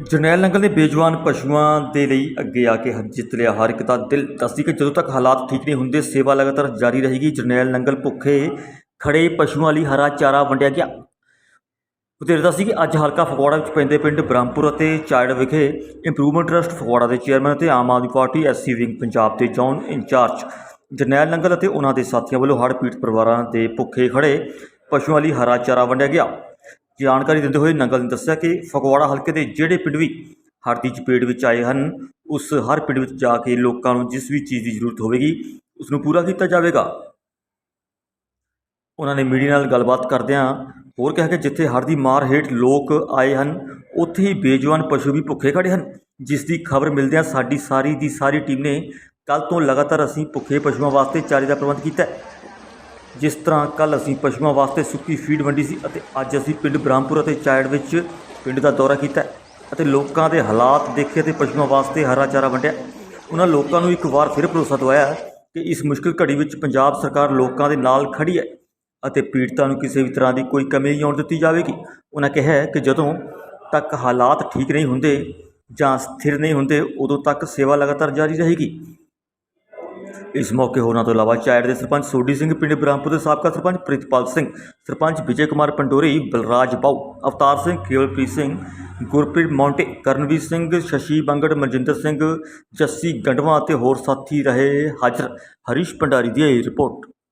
ਜਰਨੈਲ ਨੰਗਲ ਨੇ ਬੇਜਵਾਨ ਪਸ਼ੂਆਂ ਦੇ ਲਈ ਅੱਗੇ ਆ ਕੇ ਜਿੱਤ ਲਿਆ। ਹਰ ਇੱਕ ਦਾ ਦਿਲ ਦੱਸਦੀ ਕਿ ਜਦੋਂ ਤੱਕ ਹਾਲਾਤ ਠੀਕ ਨਹੀਂ ਹੁੰਦੇ, ਸੇਵਾ ਲਗਾਤਾਰ ਜਾਰੀ ਰਹੇਗੀ। ਜਰਨੈਲ ਨੰਗਲ ਭੁੱਖੇ ਖੜੇ ਪਸ਼ੂਆਂ ਲਈ ਹਰਾ ਚਾਰਾ ਵੰਡਿਆ ਗਿਆ। ਉਤੇਰ ਦੱਸਦੀ ਕਿ ਅੱਜ ਹਲਕਾ ਫਗਵਾੜਾ ਵਿੱਚ ਪੈਂਦੇ ਪਿੰਡ ਬ੍ਰਹਮਪੁਰ ਅਤੇ ਚਾਇੜ ਵਿਖੇ ਇੰਪਰੂਵਮੈਂਟ ਟਰਸਟ ਫਗਵਾੜਾ ਦੇ ਚੇਅਰਮੈਨ ਅਤੇ Aam Aadmi party SC wing Punjab ਦੇ ਜੌਨ ਇੰਚਾਰਜ ਜਰਨੈਲ ਨੰਗਲ ਅਤੇ ਉਹਨਾਂ ਦੇ ਸਾਥੀਆਂ ਵੱਲੋਂ ਹੜ੍ਹ ਪੀੜਤ ਪਰਿਵਾਰਾਂ ਦੇ ਭੁੱਖੇ ਖੜੇ ਪਸ਼ੂਆਂ ਲਈ ਹਰਾ ਚਾਰਾ ਵੰਡਿਆ ਗਿਆ। ਜਾਣਕਾਰੀ ਦਿੰਦੇ ਹੋਏ ਨੰਗਲ ਨੇ ਦੱਸਿਆ ਕਿ ਫਗਵਾੜਾ ਹਲਕੇ ਦੇ ਜਿਹੜੇ ਪਿੰਡ ਵੀ ਹੜ੍ਹ ਦੀ ਚਪੇਟ ਵਿੱਚ ਆਏ ਹਨ, ਉਸ ਹਰ ਪਿੰਡ ਵਿੱਚ ਜਾ ਕੇ ਲੋਕਾਂ ਨੂੰ ਜਿਸ ਵੀ ਚੀਜ਼ ਦੀ ਜ਼ਰੂਰਤ ਹੋਵੇਗੀ ਉਸ ਨੂੰ ਪੂਰਾ ਕੀਤਾ ਜਾਵੇਗਾ। ਉਹਨਾਂ ਨੇ ਮੀਡੀਆ ਨਾਲ ਗੱਲਬਾਤ ਕਰਦਿਆਂ ਹੋਰ ਕਿਹਾ ਕਿ ਜਿੱਥੇ ਹੜ੍ਹ ਦੀ ਮਾਰ ਹੇਠ ਲੋਕ ਆਏ ਹਨ, ਉੱਥੇ ਹੀ ਬੇਜਵਾਨ ਪਸ਼ੂ ਵੀ ਭੁੱਖੇ ਖੜੇ ਹਨ। ਜਿਸ ਦੀ ਖਬਰ ਮਿਲਦਿਆਂ ਸਾਡੀ ਸਾਰੀ ਦੀ ਸਾਰੀ ਟੀਮ ਨੇ ਕੱਲ ਤੋਂ ਲਗਾਤਾਰ ਅਸੀਂ ਭੁੱਖੇ ਪਸ਼ੂਆਂ ਵਾਸਤੇ ਚਾਰੇ ਦਾ ਪ੍ਰਬੰਧ ਕੀਤਾ ਹੈ। ਜਿਸ ਤਰ੍ਹਾਂ ਕੱਲ ਅਸੀਂ ਪਸ਼ੂਆਂ ਵਾਸਤੇ ਸੁੱਕੀ ਫੀਡ ਵੰਡੀ ਸੀ ਅਤੇ ਅੱਜ ਅਸੀਂ ਪਿੰਡ ਬ੍ਰਹਮਪੁਰ ਅਤੇ ਚਾਇੜ ਵਿੱਚ ਪਿੰਡ ਦਾ ਦੌਰਾ ਕੀਤਾ ਅਤੇ ਲੋਕਾਂ ਦੇ ਹਾਲਾਤ ਦੇਖੇ ਤੇ ਪਸ਼ੂਆਂ ਵਾਸਤੇ ਹਰਾ ਚਾਰਾ ਵੰਡਿਆ। ਉਹਨਾਂ ਲੋਕਾਂ ਨੂੰ ਇੱਕ ਵਾਰ ਫਿਰ ਭਰੋਸਾ ਦਵਾਇਆ ਕਿ ਇਸ ਮੁਸ਼ਕਲ ਘੜੀ ਵਿੱਚ ਪੰਜਾਬ ਸਰਕਾਰ ਲੋਕਾਂ ਦੇ ਨਾਲ ਖੜੀ ਹੈ ਅਤੇ ਪੀੜਤਾਂ ਨੂੰ ਕਿਸੇ ਵੀ ਤਰ੍ਹਾਂ ਦੀ ਕੋਈ ਕਮੀ ਨਹੀਂ ਆਉਣ ਦਿੱਤੀ ਜਾਵੇਗੀ। ਉਹਨਾਂ ਕਿਹਾ ਕਿ ਜਦੋਂ ਤੱਕ ਹਾਲਾਤ ਠੀਕ ਨਹੀਂ ਹੁੰਦੇ ਜਾਂ ਸਥਿਰ ਨਹੀਂ ਹੁੰਦੇ, ਉਦੋਂ ਤੱਕ ਸੇਵਾ ਲਗਾਤਾਰ ਜਾਰੀ ਰਹੇਗੀ। ਇਸ ਮੌਕੇ ਹੋਰਨਾਂ ਤੋਂ ਇਲਾਵਾ ਚਾਇੜ ਦੇ ਸਰਪੰਚ ਸੋਢੀ ਸਿੰਘ, ਪਿੰਡ ਬ੍ਰਹਮਪੁਰ ਦੇ ਸਾਬਕਾ ਸਰਪੰਚ ਪ੍ਰਿਤਪਾਲ ਸਿੰਘ, ਸਰਪੰਚ ਵਿਜੇ ਕੁਮਾਰ ਪੰਡੋਰੀ, ਬਲਰਾਜ ਬਾਉ ਅਵਤਾਰ ਸਿੰਘ, ਕੇਵਲਪ੍ਰੀਤ ਸਿੰਘ, ਗੁਰਪ੍ਰੀਤ ਮੌਂਟੇ, ਕਰਨਵੀਰ ਸਿੰਘ, ਸ਼ਸ਼ੀ ਬੰਗੜ, ਮਨਜਿੰਦਰ ਸਿੰਘ, ਜੱਸੀ ਗੰਡਵਾ ਅਤੇ ਹੋਰ ਸਾਥੀ ਰਹੇ ਹਾਜ਼ਰ। ਹਰੀਸ਼ ਭੰਡਾਰੀ ਦੀ ਇਹ ਰਿਪੋਰਟ।